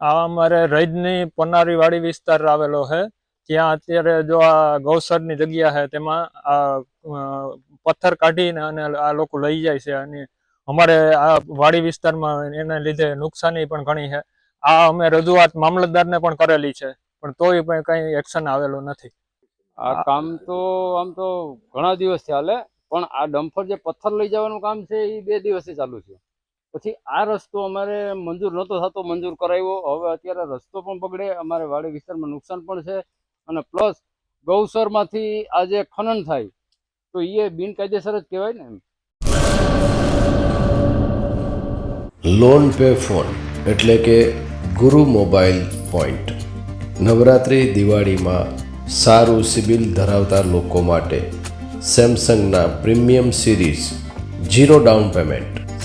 આ અમારે રજની પનારીવાડી વિસ્તાર આવેલો છે. ત્યાં અત્યારે જો આ ગૌસરની જગ્યા છે, તેમાં આ પથ્થર કાઢીને અને આ લોકો લઈ જાય છે અને અમારે આ વાડી વિસ્તારમાં એના લીધે નુકસાની પણ ઘણી છે. આ અમે રજૂઆત મામલતદારને પણ કરેલી છે, પણ તોય પણ કંઈ એક્શન આવેલું નથી. આ કામ તો, આમ તો ઘણા દિવસ ચાલે, પણ આ ડમ્ફર જે પથ્થર લઈ જવાનું કામ છે એ બે દિવસથી ચાલુ છે. પછી આ રસ્તો અમારે મંજૂર નહોતો થતો, મંજૂર કરાવ્યો. હવે અત્યારે રસ્તો પણ બગડે, અમારે વાડી વિસ્તારમાં નુકસાન પણ છે. અને પ્લસ ગૌસરમાંથી આ જે ખનન થાય. તો એ બિનકાયદેસર જ કહેવાય ને એમ. લોન પે ફોન એટલે કે ગુરુ મોબાઈલ પોઈન્ટ. નવરાત્રિ દિવાળીમાં સારું સિબિલ ધરાવતા લોકો માટે સેમસંગના premium series zero down payment.